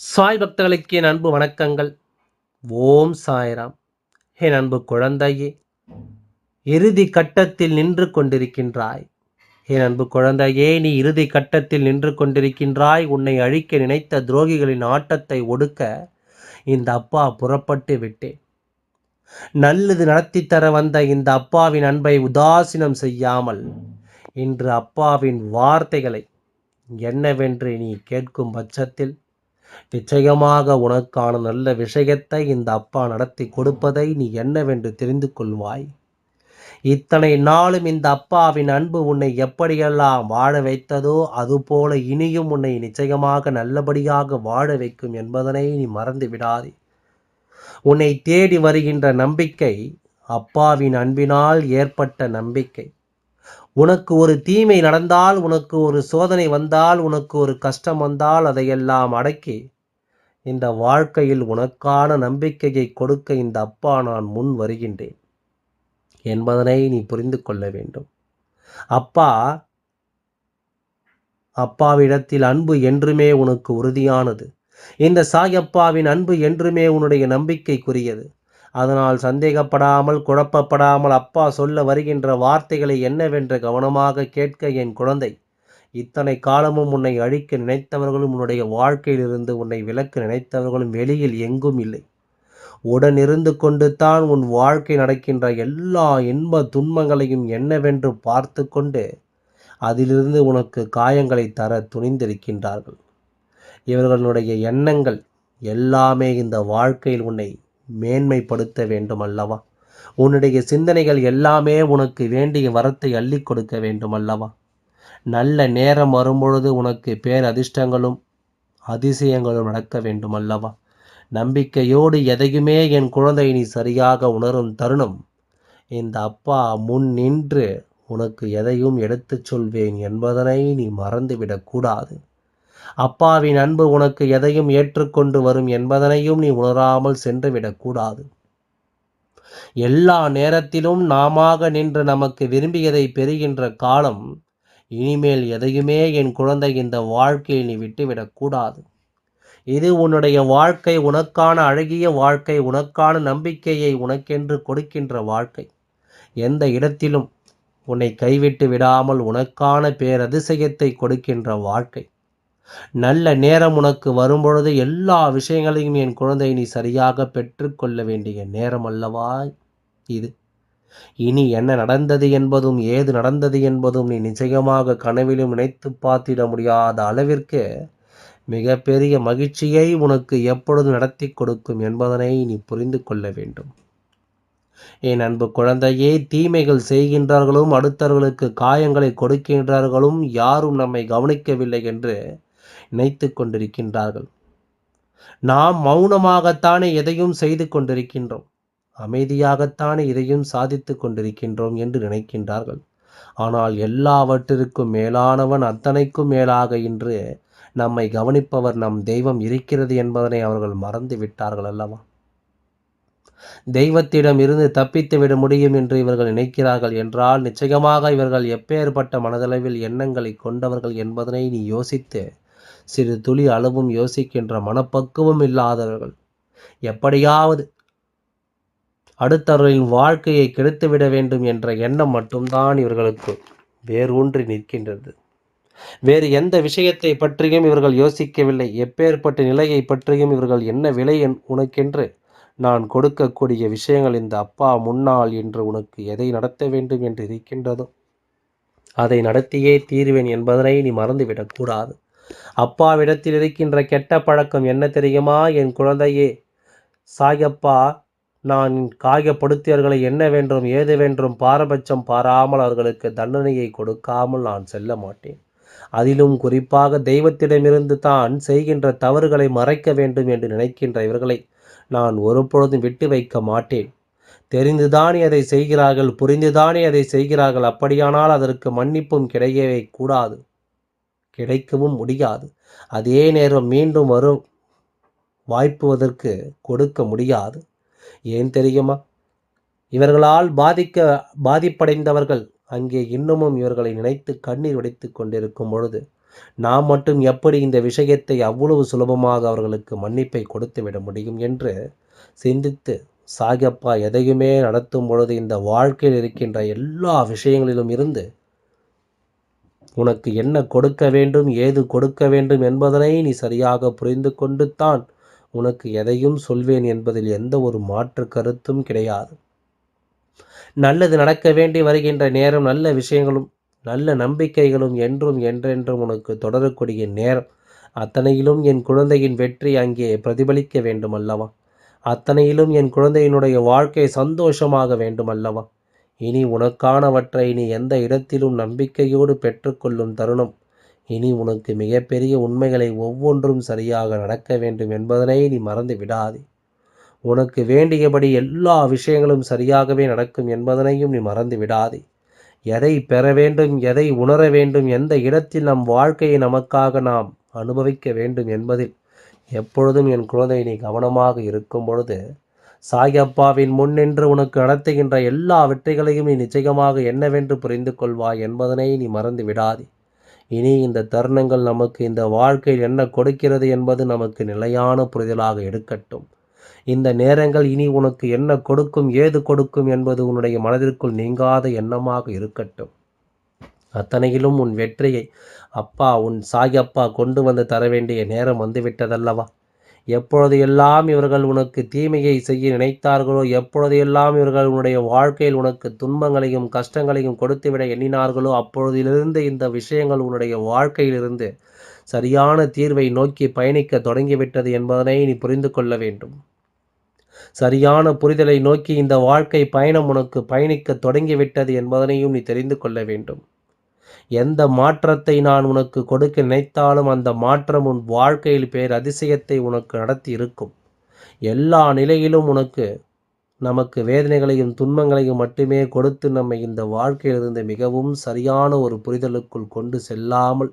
சாய் பக்தர்களுக்கு என் அன்பு வணக்கங்கள். ஓம் சாய்ராம். என் அன்பு குழந்தையே இறுதி கட்டத்தில் நின்று கொண்டிருக்கின்றாய். என் அன்பு குழந்தையே நீ இறுதி கட்டத்தில் நின்று கொண்டிருக்கின்றாய். உன்னை அழிக்க நினைத்த துரோகிகளின் ஆட்டத்தை ஒடுக்க இந்த அப்பா புறப்பட்டு விட்டேன். நல்லது நடத்தி தர வந்த இந்த அப்பாவின் அன்பை உதாசீனம் செய்யாமல் இன்று அப்பாவின் வார்த்தைகளை என்னவென்று நீ கேட்கும் பட்சத்தில் நிச்சயமாக உனக்கான நல்ல விஷயத்தை இந்த அப்பா நடத்தி கொடுப்பதை நீ என்னவென்று தெரிந்து கொள்வாய். இத்தனை நாளும் இந்த அப்பாவின் அன்பு உன்னை எப்படியெல்லாம் வாழ வைத்ததோ அதுபோல இனியும் உன்னை நிச்சயமாக நல்லபடியாக வாழ வைக்கும் என்பதனை நீ மறந்து விடாதே. உன்னை தேடி வருகின்ற நம்பிக்கை அப்பாவின் அன்பினால் ஏற்பட்ட நம்பிக்கை. உனக்கு ஒரு தீமை நடந்தால் உனக்கு ஒரு சோதனை வந்தால் உனக்கு ஒரு கஷ்டம் வந்தால் அதையெல்லாம் அடக்கி இந்த வாழ்க்கையில் உனக்கான நம்பிக்கையை கொடுக்க இந்த அப்பா நான் முன் வருகின்றேன் என்பதனை நீ புரிந்து கொள்ள வேண்டும். அப்பா அப்பாவிடத்தில் அன்பு என்றுமே உனக்கு உறுதியானது. இந்த சாயப்பாவின் அன்பு என்றுமே உன்னுடைய நம்பிக்கைக்குரியது. அதனால் சந்தேகப்படாமல் குழப்பப்படாமல் அப்பா சொல்ல வருகின்ற வார்த்தைகளை என்னவென்று கவனமாக கேட்க என் குழந்தை. இத்தனை காலமும் உன்னை அழிக்க நினைத்தவர்களும் உன்னுடைய வாழ்க்கையிலிருந்து உன்னை விலக்க நினைத்தவர்களும் வெளியில் எங்கும் இல்லை. உடனிருந்து கொண்டு தான் உன் வாழ்க்கை நடக்கின்ற எல்லா இன்ப துன்பங்களையும் என்னவென்று பார்த்து கொண்டு அதிலிருந்து உனக்கு காயங்களை தர துணிந்திருக்கின்றார்கள். இவர்களுடைய எண்ணங்கள் எல்லாமே இந்த வாழ்க்கையில் உன்னை மேன்மைப்படுத்த வேண்டும் அல்லவா உன்னுடைய சிந்தனைகள் எல்லாமே உனக்கு வேண்டிய வரத்தை அள்ளி கொடுக்க வேண்டும் அல்லவா நல்ல நேரம் வரும்பொழுது உனக்கு பேரதிர்ஷ்டங்களும் அதிசயங்களும் நடக்க வேண்டும் அல்லவா நம்பிக்கையோடு எதையுமே என் குழந்தை நீ சரியாக உணரும் தருணம். இந்த அப்பா முன் நின்று உனக்கு எதையும் எடுத்துச் சொல்வேன் என்பதனை நீ மறந்துவிடக்கூடாது அப்பாவின் அன்பு உனக்கு எதையும் ஏற்றுக்கொண்டு வரும் என்பதனையும் நீ உணராமல் சென்றுவிடக்கூடாது. எல்லா நேரத்திலும் நாமாக நின்று நமக்கு விரும்பியதை பெறுகின்ற காலம் இனிமேல் எதையுமே என் குழந்தை இந்த வாழ்க்கையை நீ விட்டுவிடக்கூடாது. இது உன்னுடைய வாழ்க்கை உனக்கான அழகிய வாழ்க்கை உனக்கான நம்பிக்கையை உனக்கென்று கொடுக்கின்ற வாழ்க்கை. எந்த இடத்திலும் உன்னை கைவிட்டு விடாமல் உனக்கான பேரதிசயத்தை கொடுக்கின்ற வாழ்க்கை. நல்ல நேரம் உனக்கு வரும்பொழுது எல்லா விஷயங்களையும் என் குழந்தை நீ சரியாக பெற்றுக்கொள்ள வேண்டிய நேரம் அல்லவா இது? இனி என்ன நடந்தது என்பதும் ஏது நடந்தது என்பதும் நீ நிச்சயமாக கனவிலும் நினைத்து பார்த்திட முடியாத அளவிற்கு மிகப்பெரிய மகிழ்ச்சியை உனக்கு எப்பொழுது நடத்தி கொடுக்கும் என்பதனை நீ புரிந்து கொள்ள வேண்டும். என் அன்பு குழந்தையே தீமைகள் செய்கின்றார்களும் அடுத்தவர்களுக்கு காயங்களை கொடுக்கின்றார்களும் யாரும் நம்மை கவனிக்கவில்லை என்று நினைத்து கொண்டிருக்கின்றார்கள். நாம் மௌனமாகத்தானே எதையும் செய்து கொண்டிருக்கின்றோம். அமைதியாகத்தானே இதையும் சாதித்து கொண்டிருக்கின்றோம் என்று நினைக்கின்றார்கள். ஆனால் எல்லாவற்றிற்கும் மேலானவன் அத்தனைக்கும் மேலாக இன்று நம்மை கவனிப்பவர் நம் தெய்வம் இருக்கிறது என்பதனை அவர்கள் மறந்து விட்டார்கள் அல்லவா? தெய்வத்திடம் இருந்து தப்பித்து விட முடியும் என்று இவர்கள் நினைக்கிறார்கள் என்றால் நிச்சயமாக இவர்கள் எப்பேற்பட்ட மனதளவில் எண்ணங்களை கொண்டவர்கள் என்பதனை நீ யோசித்து சிறு துளி அளவும் யோசிக்கின்ற மனப்பக்குவம் இல்லாதவர்கள். எப்படியாவது அடுத்தவர்களின் வாழ்க்கையை கெடுத்துவிட வேண்டும் என்ற எண்ணம் மட்டும்தான் இவர்களுக்கு வேரூன்றி நிற்கின்றது. வேறு எந்த விஷயத்தை பற்றியும் இவர்கள் யோசிக்கவில்லை. எப்பேற்பட்ட நிலையை பற்றியும் இவர்கள் என்ன விலை உனக்கென்று நான் கொடுக்கக்கூடிய விஷயங்கள் இந்த அப்பா முன்னால் என்று உனக்கு எதை நடத்த வேண்டும் என்று இருக்கின்றதோ? அதை நடத்தியே தீர்வேன் என்பதனை நீ மறந்துவிடக்கூடாது. அப்பாவிடத்தில் இருக்கின்ற கெட்ட பழக்கம் என்ன தெரியுமா? என் குழந்தையே சாயப்பா நான் காயப்படுத்தியவர்களை என்ன வேண்டும் ஏது வேண்டும் பாரபட்சம் பாராமல் அவர்களுக்கு தண்டனையை கொடுக்காமல் நான் செல்ல மாட்டேன். அதிலும் குறிப்பாக தெய்வத்திடமிருந்து தான் செய்கின்ற தவறுகளை மறைக்க வேண்டும் என்று நினைக்கின்ற இவர்களை நான் ஒருபொழுதும் விட்டு வைக்க மாட்டேன். தெரிந்துதானே அதை செய்கிறார்கள் புரிந்துதானே அதை செய்கிறார்கள் அப்படியானால் அதற்கு மன்னிப்பும் கிடையவே கூடாது. கிடைக்கவும் முடியாது. அதே நேரம் மீண்டும் வரும் வாய்ப்புவதற்கு கொடுக்க முடியாது. ஏன் தெரியுமா? இவர்களால் பாதிக்க பாதிப்படைந்தவர்கள் அங்கே இன்னமும் இவர்களை நினைத்து கண்ணீர் உடைத்து கொண்டிருக்கும் பொழுது நாம் மட்டும் எப்படி இந்த விஷயத்தை அவ்வளவு சுலபமாக அவர்களுக்கு மன்னிப்பை கொடுத்து விட முடியும் என்று சிந்தித்து சாகப்பா எதையுமே நடத்தும் பொழுது இந்த வாழ்க்கையில் இருக்கின்ற எல்லா விஷயங்களிலும் இருந்து உனக்கு என்ன கொடுக்க வேண்டும் ஏது கொடுக்க வேண்டும் என்பதனை நீ சரியாக புரிந்து கொண்டு தான் உனக்கு எதையும் சொல்வேன் என்பதில் எந்த ஒரு மாற்று கருத்தும் கிடையாது. நல்லது நடக்க வேண்டி வருகின்ற நேரம் நல்ல விஷயங்களும் நல்ல நம்பிக்கைகளும் என்றும் என்றென்றும் உனக்கு தொடரக்கூடிய நேரம். அத்தனையிலும் என் குழந்தையின் வெற்றி அங்கே பிரதிபலிக்க வேண்டும் அல்லவா அத்தனையிலும் என் குழந்தையினுடைய வாழ்க்கை சந்தோஷமாக வேண்டும் அல்லவா இனி உனக்கானவற்றை நீ எந்த இடத்திலும் நம்பிக்கையோடு பெற்றுக்கொள்ளும் தருணம். இனி உனக்கு மிகப்பெரிய உண்மைகளை ஒவ்வொன்றும் சரியாக நடக்க வேண்டும் என்பதனை நீ மறந்து விடாதே. உனக்கு வேண்டியபடி எல்லா விஷயங்களும் சரியாகவே நடக்கும் என்பதனையும் நீ மறந்து விடாதே. எதை பெற வேண்டும் எதை உணர வேண்டும் எந்த இடத்தில் நம் வாழ்க்கையை நமக்காக நாம் அனுபவிக்க வேண்டும் என்பதில் எப்பொழுதும் என் குழந்தை நீ கவனமாக இருக்கும் பொழுது சாயப்பாவின் முன்னின்று உனக்கு நடத்துகின்ற எல்லா வெற்றிகளையும் நீ நிச்சயமாக என்னவென்று புரிந்து கொள்வாய் என்பதனை நீ மறந்து விடாதே. இனி இந்த தருணங்கள் நமக்கு இந்த வாழ்க்கையில் என்ன கொடுக்கிறது என்பது நமக்கு நிலையான புரிதலாக எடுக்கட்டும் இந்த நேரங்கள் இனி உனக்கு என்ன கொடுக்கும் ஏது கொடுக்கும் என்பது உன்னுடைய மனதிற்குள் நீங்காத எண்ணமாக இருக்கட்டும். அத்தனையிலும் உன் வெற்றியை அப்பா உன் சாயப்பா கொண்டு வந்து தர வேண்டிய நேரம் வந்துவிட்டதல்லவா? எப்பொழுது எல்லாம் இவர்கள் உனக்கு தீமையை செய்ய நினைத்தார்களோ எப்பொழுது எல்லாம் இவர்கள் உன்னுடைய வாழ்க்கையில் உனக்கு துன்பங்களையும் கஷ்டங்களையும் கொடுத்துவிட எண்ணினார்களோ அப்பொழுதிலிருந்து இந்த விஷயங்கள் உன்னுடைய வாழ்க்கையிலிருந்து சரியான தீர்வை நோக்கி பயணிக்க தொடங்கிவிட்டது என்பதனை நீ புரிந்து கொள்ள வேண்டும். சரியான புரிதலை நோக்கி இந்த வாழ்க்கை பயணம் உனக்கு பயணிக்க தொடங்கிவிட்டது என்பதனையும் நீ தெரிந்து கொள்ள வேண்டும். எந்த மாற்றத்தை நான் உனக்கு கொடுக்க நினைத்தாலும் அந்த மாற்றம் உன் வாழ்க்கையில் பேர் அதிசயத்தை உனக்கு நடத்தி இருக்கும் எல்லா நிலையிலும் உனக்கு நமக்கு வேதனைகளையும் துன்பங்களையும் மட்டுமே கொடுத்து நம்மை இந்த வாழ்க்கையிலிருந்து மிகவும் சரியான ஒரு புரிதலுக்குள் கொண்டு செல்லாமல்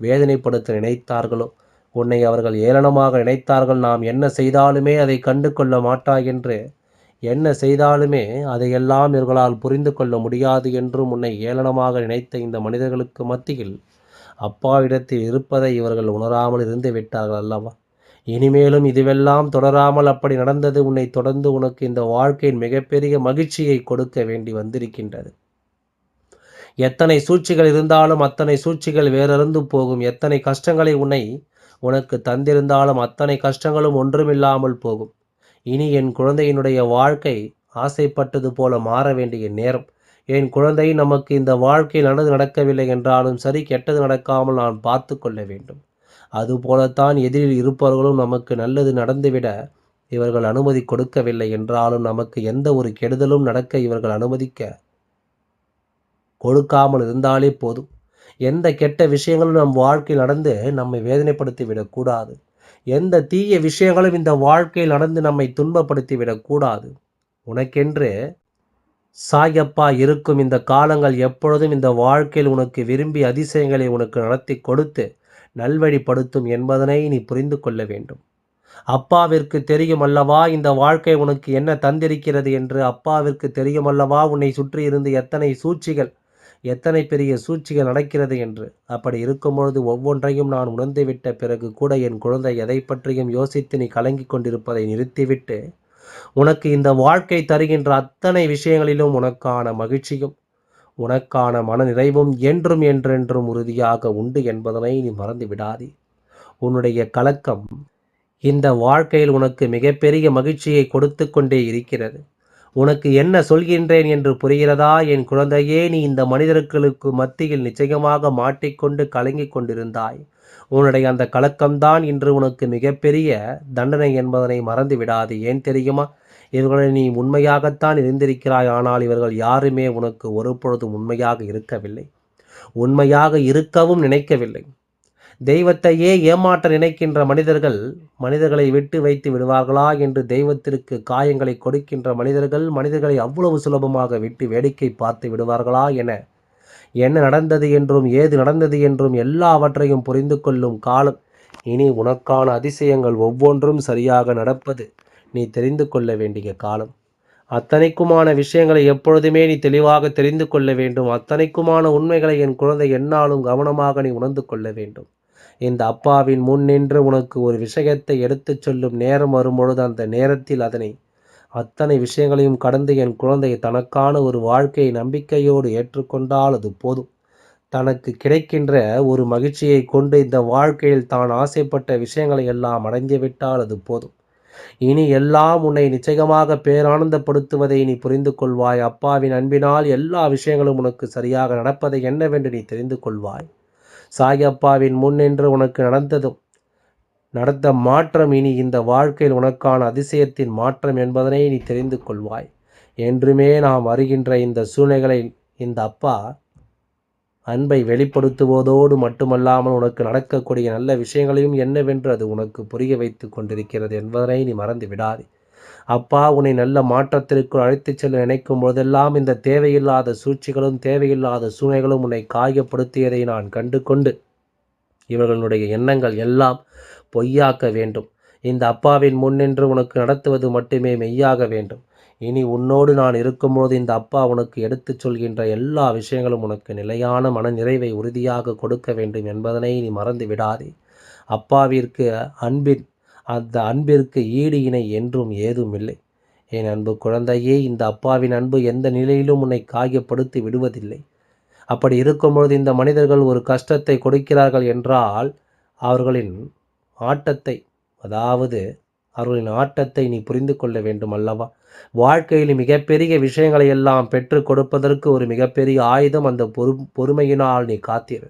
வேதனைப்படுத்த நினைத்தார்களோ? உன்னை அவர்கள் ஏளனமாக நினைத்தார்கள். நாம் என்ன செய்தாலுமே அதை கண்டு கொள்ள மாட்டாய் என்று என்ன செய்தாலுமே அதையெல்லாம் இவர்களால் புரிந்து கொள்ள முடியாது என்றும் உன்னை ஏளனமாக நினைத்த இந்த மனிதர்களுக்கு மத்தியில் அப்பாவிடத்தில் இருப்பதை இவர்கள் உணராமல் இருந்து விட்டார்கள் அல்லவா? இனிமேலும் இதுவெல்லாம் தொடராமல் அப்படி நடந்தது உன்னை தொடர்ந்து உனக்கு இந்த வாழ்க்கையின் மிகப்பெரிய மகிழ்ச்சியை கொடுக்க வேண்டி வந்திருக்கின்றது. எத்தனை சூழ்ச்சிகள் இருந்தாலும் அத்தனை சூழ்ச்சிகள் வேறறுந்து போகும். எத்தனை கஷ்டங்களை உன்னை உனக்கு தந்திருந்தாலும் அத்தனை கஷ்டங்களும் ஒன்றுமில்லாமல் போகும். இனி என் குழந்தையினுடைய வாழ்க்கை ஆசைப்பட்டது போல மாற வேண்டிய நேரம். என் குழந்தை நமக்கு இந்த வாழ்க்கையில் நல்லது நடக்கவில்லை என்றாலும் சரி கெட்டது நடக்காமல் நான் பார்த்து கொள்ள வேண்டும். அதுபோலத்தான் எதிரில் இருப்பவர்களும் நமக்கு நல்லது நடந்துவிட இவர்கள் அனுமதி கொடுக்கவில்லை என்றாலும் நமக்கு எந்த ஒரு கெடுதலும் நடக்க இவர்கள் அனுமதிக்க கொடுக்காமல் இருந்தாலே போதும். எந்த கெட்ட விஷயங்களும் நம் வாழ்க்கையில் நடந்து நம்மை வேதனைப்படுத்தி விடக்கூடாது எந்த தீய விஷயங்களும் இந்த வாழ்க்கையில் நடந்து நம்மை துன்பப்படுத்திவிடக்கூடாது உனக்கென்று சாயப்பா இருக்கும் இந்த காலங்கள் எப்பொழுதும் இந்த வாழ்க்கையில் உனக்கு விரும்பி அதிசயங்களை உனக்கு நடத்தி கொடுத்து நல்வழிப்படுத்தும் என்பதனை நீ புரிந்து கொள்ள வேண்டும். அப்பாவிற்கு தெரியும் அல்லவா இந்த வாழ்க்கை உனக்கு என்ன தந்திருக்கிறது என்று? அப்பாவிற்கு தெரியும் அல்லவா உன்னை சுற்றி இருந்து எத்தனை சூழ்ச்சிகள் எத்தனை பெரிய சூழ்ச்சிகள் நடக்கிறது என்று. அப்படி இருக்கும்பொழுது ஒவ்வொன்றையும் நான் உணர்ந்துவிட்ட பிறகு கூட என் குழந்தை எதை பற்றியும் யோசித்து நீ கலங்கிக் கொண்டிருப்பதை நிறுத்திவிட்டு உனக்கு இந்த வாழ்க்கை தருகின்ற அத்தனை விஷயங்களிலும் உனக்கான மகிழ்ச்சியும் உனக்கான மன நிறைவும் என்றும் என்றென்றும் உறுதியாக உண்டு என்பதனை நீ மறந்து விடாதே. உன்னுடைய கலக்கம் இந்த வாழ்க்கையில் உனக்கு மிகப்பெரிய மகிழ்ச்சியை கொடுத்து கொண்டே இருக்கிறது. உனக்கு என்ன சொல்கின்றேன் என்று புரிகிறதா? என் குழந்தையே நீ இந்த மனிதர்களுக்கு மத்தியில் நிச்சயமாக மாட்டிக்கொண்டு கலங்கிக் கொண்டிருந்தாய். உன்னுடைய அந்த கலக்கம்தான் இன்று உனக்கு மிகப்பெரிய தண்டனை என்பதனை மறந்து விடாது ஏன் தெரியுமா? இவர்களை நீ உண்மையாகத்தான் இருந்திருக்கிறாய். ஆனால் இவர்கள் யாருமே உனக்கு ஒரு பொழுதும் உண்மையாக இருக்கவில்லை. உண்மையாக இருக்கவும் நினைக்கவில்லை. தெய்வத்தையே ஏமாற்ற நினைக்கின்ற மனிதர்கள் மனிதர்களை விட்டு வைத்து விடுவார்களா என்று தெய்வத்திற்கு காயங்களை கொடுக்கின்ற மனிதர்கள் மனிதர்களை அவ்வளவு சுலபமாக விட்டு வேடிக்கை பார்த்து விடுவார்களா என? என்ன நடந்தது என்றும் ஏது நடந்தது என்றும் எல்லாவற்றையும் புரிந்து கொள்ளும் காலம். இனி உனக்கான அதிசயங்கள் ஒவ்வொன்றும் சரியாக நடப்பது நீ தெரிந்து கொள்ள வேண்டிய காலம். அத்தனைக்குமான விஷயங்களை எப்பொழுதுமே நீ தெளிவாக தெரிந்து கொள்ள வேண்டும். அத்தனைக்குமான உண்மைகளை என் குழந்தை என்னாலும் கவனமாக நீ உணர்ந்து கொள்ள வேண்டும். இந்த அப்பாவின் முன் நின்று உனக்கு ஒரு விஷயத்தை எடுத்துச் சொல்லும் நேரம் வரும்பொழுது அந்த நேரத்தில் அதனை அத்தனை விஷயங்களையும் கடந்து என் குழந்தை தனக்கான ஒரு வாழ்க்கையை நம்பிக்கையோடு ஏற்றுக்கொண்டால் அது போதும். தனக்கு கிடைக்கின்ற ஒரு மகிழ்ச்சியை கொண்டு இந்த வாழ்க்கையில் தான் ஆசைப்பட்ட விஷயங்களை எல்லாம் அடைந்துவிட்டால் அது போதும். இனி எல்லாம் உன்னை நிச்சயமாக பேரானந்தப்படுத்துவதை நீ புரிந்து கொள்வாய். அப்பாவின் அன்பினால் எல்லா விஷயங்களும் உனக்கு சரியாக நடப்பதை என்னவென்று நீ தெரிந்து கொள்வாய். சாயப்பாவின் முன் நின்று உனக்கு நடந்ததும் நடந்த மாற்றம் இனி இந்த வாழ்க்கையில் உனக்கான அதிசயத்தின் மாற்றம் என்பதனை நீ தெரிந்து கொள்வாய். என்றுமே நாம் வருகின்ற இந்த சூழ்நிலைகளை இந்த அப்பா அன்பை வெளிப்படுத்துவதோடு மட்டுமல்லாமல் உனக்கு நடக்கக்கூடிய நல்ல விஷயங்களையும் என்னவென்று அது உனக்கு புரிய வைத்து கொண்டிருக்கிறது என்பதனை நீ மறந்து விடாதே. அப்பா உன்னை நல்ல மாற்றத்திற்கு அழைத்துச் செல்ல நினைக்கும் போதெல்லாம் இந்த தேவையில்லாத சூழ்ச்சிகளும் தேவையில்லாத சூழ்நிலைகளும் உன்னை காயப்படுத்தியதை நான் கண்டு கொண்டு இவர்களுடைய எண்ணங்கள் எல்லாம் பொய்யாக்க வேண்டும். இந்த அப்பாவின் முன்னின்று உனக்கு நடத்துவது மட்டுமே மெய்யாக வேண்டும். இனி உன்னோடு நான் இருக்கும்போது இந்த அப்பா உனக்கு எடுத்துச் சொல்கின்ற எல்லா விஷயங்களும் உனக்கு நிலையான மன நிறைவை உறுதியாக கொடுக்க வேண்டும் என்பதனை நீ மறந்து விடாதே. அப்பாவிற்கு அன்பின் அந்த அன்பிற்கு ஈடு இணை என்றும் ஏதும் இல்லை என் அன்பு குழந்தையே இந்த அப்பாவின் அன்பு எந்த நிலையிலும் உன்னை காயப்படுத்தி விடுவதில்லை. அப்படி இருக்கும்பொழுது இந்த மனிதர்கள் ஒரு கஷ்டத்தை கொடுக்கிறார்கள் என்றால் அவர்களின் ஆட்டத்தை அதாவது அவர்களின் ஆட்டத்தை நீ புரிந்து கொள்ள வேண்டும் அல்லவா? வாழ்க்கையில் மிகப்பெரிய விஷயங்களை எல்லாம் பெற்றுக் கொடுப்பதற்கு ஒரு மிகப்பெரிய ஆயுதம் அந்த பொறு பொறுமையினால் நீ காத்திரு.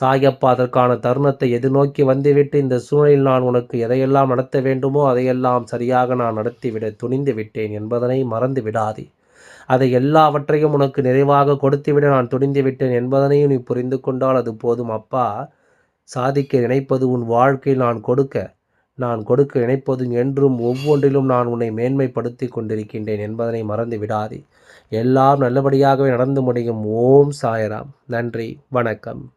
சாயப்பா அதற்கான தருணத்தை எதிர்நோக்கி வந்துவிட்டு இந்த சூழலில் நான் உனக்கு எதையெல்லாம் நடத்த வேண்டுமோ அதையெல்லாம் சரியாக நான் நடத்திவிட துணிந்து விட்டேன் என்பதனை மறந்து விடாதே. அதை எல்லாவற்றையும் உனக்கு நிறைவாக கொடுத்துவிட நான் துணிந்து விட்டேன் என்பதனையும் நீ புரிந்து கொண்டால் அது போதும். அப்பா சாதிக்க நினைப்பது உன் வாழ்க்கையில் நான் கொடுக்க நான் கொடுக்க நினைப்பதும் என்றும் ஒவ்வொன்றிலும் நான் உன்னை மேன்மைப்படுத்தி கொண்டிருக்கின்றேன் என்பதனை மறந்து விடாதே. எல்லாம் நல்லபடியாகவே நடந்து முடியும். ஓம் சாயராம். நன்றி. வணக்கம்.